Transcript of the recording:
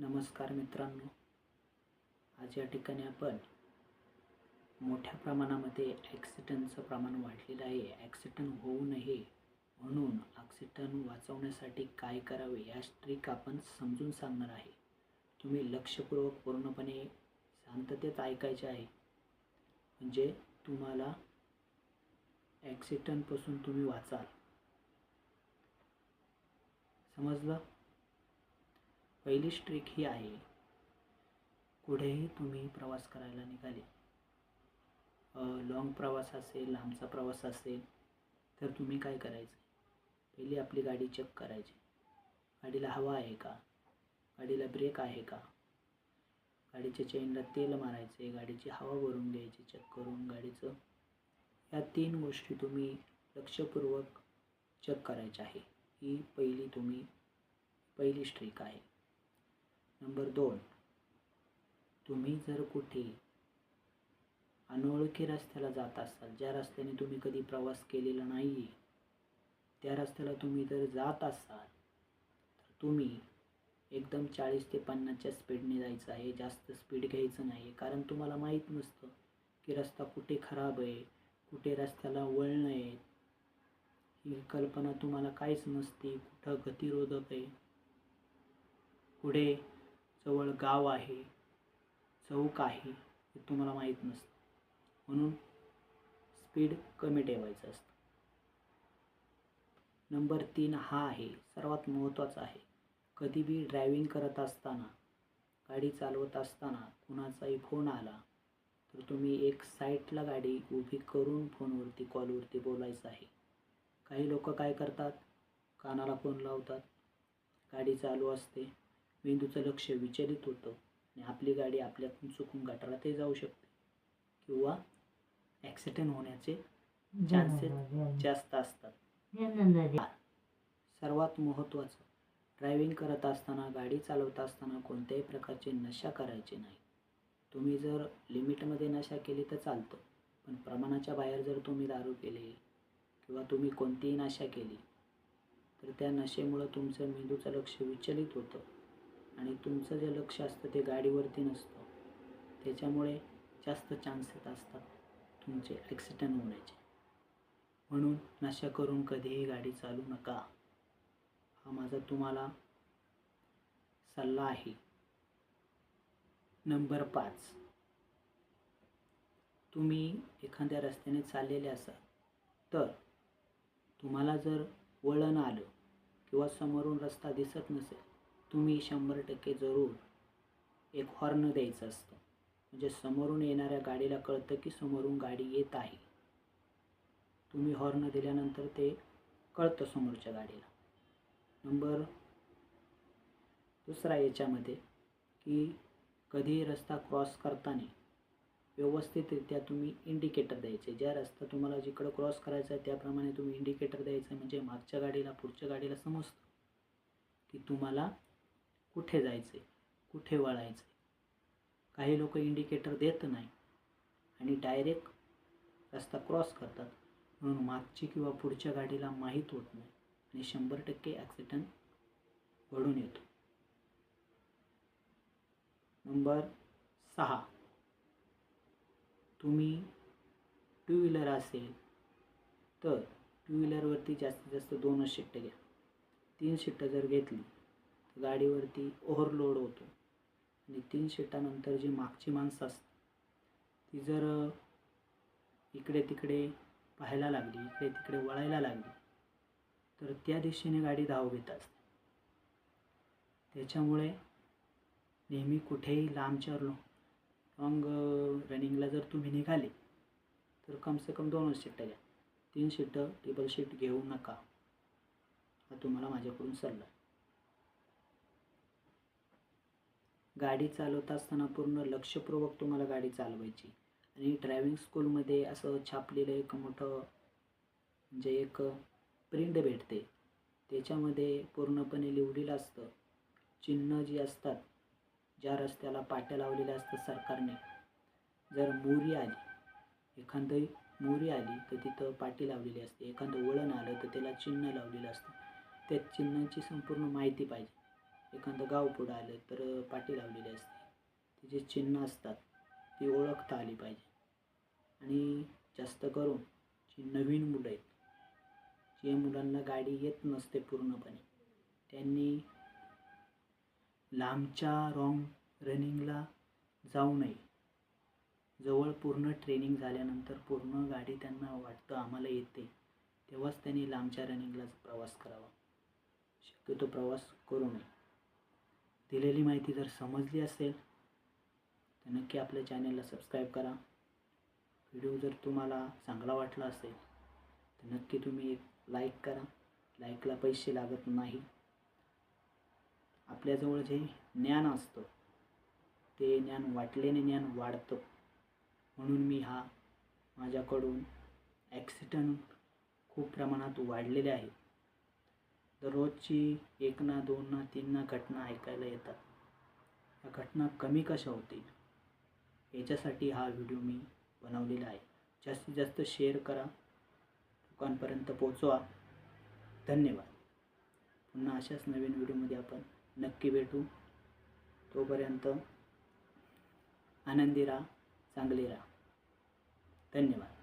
नमस्कार मित्रांनो. आज या ठिकाणी आपण मोठ्या प्रमाणामध्ये ॲक्सिडंटचं प्रमाण वाढलेलं आहे. ॲक्सिडंट होऊ नये म्हणून ॲक्सिडंट वाचवण्यासाठी काय करावे या ट्रिक आपण समजून सांगणार आहे. तुम्ही लक्षपूर्वक पूर्णपणे शांततेत ऐकायचे आहे. म्हणजे तुम्हाला ॲक्सिडंटपासून तुम्ही वाचाल. समजलं? पहिली ट्रिक ही आहे. कुठेही तुम्ही प्रवास करायला निघाले? लॉंग प्रवास असेल लांबचा प्रवास असेल तर तुम्ही काय करायचं? पहिली आपली गाडी चेक करायची. गाडीला हवा आहे का? गाडीला ब्रेक आहे का? गाडीच्या चेनला तेल मारायचे गाडीची हवा भरून घ्यायची चेक करून गाडीचं. या तीन गोष्टी तुम्ही लक्षपूर्वक चेक करायच्या आहे. ही पहिली तुम्ही पहिली स्ट्रीक आहे. नंबर दोन. तुम्ही जर कुठे अनोळखी रस्त्याला जात असाल ज्या रस्त्याने तुम्ही कधी प्रवास केलेला नाही आहे त्या रस्त्याला तुम्ही जर जात असाल तर तुम्ही एकदम चाळीस ते पन्नासच्या स्पीडने जायचं आहे. जास्त स्पीड घ्यायचं नाही कारण तुम्हाला माहीत नसतं की रस्ता कुठे खराब आहे कुठे रस्त्याला वळणं आहे. ही कल्पना तुम्हाला काहीच नसते. कुठं गतिरोधक आहे पुढे जवळ गाव आहे चौक आहे हे तुम्हाला माहीत नसतं. म्हणून स्पीड कमी ठेवायचं असतं. नंबर तीन हा आहे सर्वात महत्त्वाचा आहे. कधीबी ड्रायविंग करत असताना गाडी चालवत असताना कुणाचाही फोन आला तर तुम्ही एक साईटला गाडी उभी करून फोनवरती कॉलवरती बोलायचं आहे. काही लोक काय करतात? कानाला फोन लावतात. गाडी चालू असते. मेंदूचं लक्ष विचलित होतं आणि आपली गाडी आपल्यातून चुकून गटारातही जाऊ शकते किंवा ॲक्सिडेंट होण्याचे चान्सेस जास्त असतात. सर्वात महत्त्वाचं ड्रायव्हिंग करत असताना गाडी चालवत असताना कोणत्याही प्रकारचे नशा करायचे नाही. तुम्ही जर लिमिटमध्ये नशा केली तर चालतं पण प्रमाणाच्या बाहेर जर तुम्ही दारू केले किंवा तुम्ही कोणतीही नशा केली तर त्या नशेमुळं तुमचं मेंदूचं लक्ष विचलित होतं. आणि तुमचं जे लक्ष असतं ते गाडीवरती नसतं. त्याच्यामुळे जास्त चान्सेस असतात तुमचे ॲक्सिडेंट होण्याचे. म्हणून नशा करून कधीही गाडी चालू नका. हा माझा तुम्हाला सल्ला आहे. नंबर पाच. तुम्ही एखाद्या रस्त्याने चाललेले असाल तर तुम्हाला जर वळण आलं किंवा समोरून रस्ता दिसत नसेल तुम्ही शंभर टक्के जरूर एक हॉर्न द्यायचं असतं. म्हणजे समोरून येणाऱ्या गाडीला कळतं की समोरून गाडी येत आहे. तुम्ही हॉर्न दिल्यानंतर ते कळतं समोरच्या गाडीला. नंबर दुसरा याच्यामध्ये की कधीही रस्ता क्रॉस करताना व्यवस्थितरित्या तुम्ही इंडिकेटर द्यायचे. ज्या रस्ता तुम्हाला जिकडं क्रॉस करायचा आहे त्याप्रमाणे तुम्ही इंडिकेटर द्यायचं म्हणजे मागच्या गाडीला पुढच्या गाडीला समजतं की तुम्हाला कुठे जायचं आहे कुठे वळायचं आहे काही लोक इंडिकेटर देत नाही. आणि डायरेक्ट रस्ता क्रॉस करतात. म्हणून मागची किंवा पुढच्या गाडीला माहीत होत नाही. आणि शंभर टक्के ॲक्सिडंट घडून येतो. नंबर सहा. तुम्ही टू व्हीलर असेल तर टू व्हीलरवरती जास्तीत जास्त दोनच शिट्टं घ्या. तीन शिट्टं जर घेतली गाडीवरती ओव्हरलोड होतो. आणि तीन शिटानंतर जी मागची माणसं असतात ती जर इकडे तिकडे पाहायला लागली इकडे तिकडे वळायला लागली तर त्या दिशेने गाडी धाव घेत असते. त्याच्यामुळे नेहमी कुठेही लांबच्या लॉंग रनिंगला जर तुम्ही निघाले तर कमसे कम दोनच शिट्ट्या घ्या. तीन शिटं टेबल शीट घेऊ नका. हा तुम्हाला माझ्याकडून सल्ला आहे गाडी चालवत असताना पूर्ण लक्षपूर्वक तुम्हाला गाडी चालवायची. आणि ड्रायव्हिंग स्कूलमध्ये असं छापलेलं एक मोठं म्हणजे एक प्रिंट भेटते. त्याच्यामध्ये पूर्णपणे लिवलेलं असतं. चिन्ह जी असतात ज्या रस्त्याला पाट्या लावलेल्या असतात सरकारने. जर मोरी आली एखादी मोरी आली तर तिथं पाटी लावलेली असते. एखादं वळण आलं तर त्याला चिन्ह लावलेलं असतं. त्या चिन्हाची संपूर्ण माहिती पाहिजे. एखादं गाव पुढं आलं तर पाटी लावलेली असते. ती जे चिन्ह असतात. ती ओळखता आली पाहिजे. आणि जास्त करून जी नवीन मुलं आहेत जे मुलांना गाडी येत नसते पूर्णपणे त्यांनी लांबच्या रॉंग रनिंगला जाऊ नये. जवळ पूर्ण ट्रेनिंग झाल्यानंतर पूर्ण गाडी त्यांना वाटतं आम्हाला येते तेव्हाच त्यांनी लांबच्या रनिंगला प्रवास करावा. शक्यतो प्रवास करू नये. दिलेली माहिती जर समजली असेल तर नक्की आपल्या चॅनलला सबस्क्राईब करा. व्हिडिओ जर तुम्हाला चांगला वाटला असेल तर नक्की तुम्ही एक लाईक करा. लाईकला पैसे लागत नाही. आपल्याजवळ जे ज्ञान असतं ते ज्ञान वाटल्याने ज्ञान वाढतं. म्हणून मी हा माझ्याकडून ॲक्सिडंट खूप प्रमाणात वाढलेले आहेत दररोजची एक ना दोन ना तीन ना घटना ऐकायला येतात. या घटना कमी कशा होतील? याच्यासाठी हा व्हिडिओ मी बनवलेला आहे. जास्तीत जास्त शेअर करा. लोकांपर्यंत पोचवा धन्यवाद. पुन्हा अशाच नवीन व्हिडिओमध्ये आपण नक्की भेटू. तोपर्यंत आनंदी राहा चांगले राहा. धन्यवाद.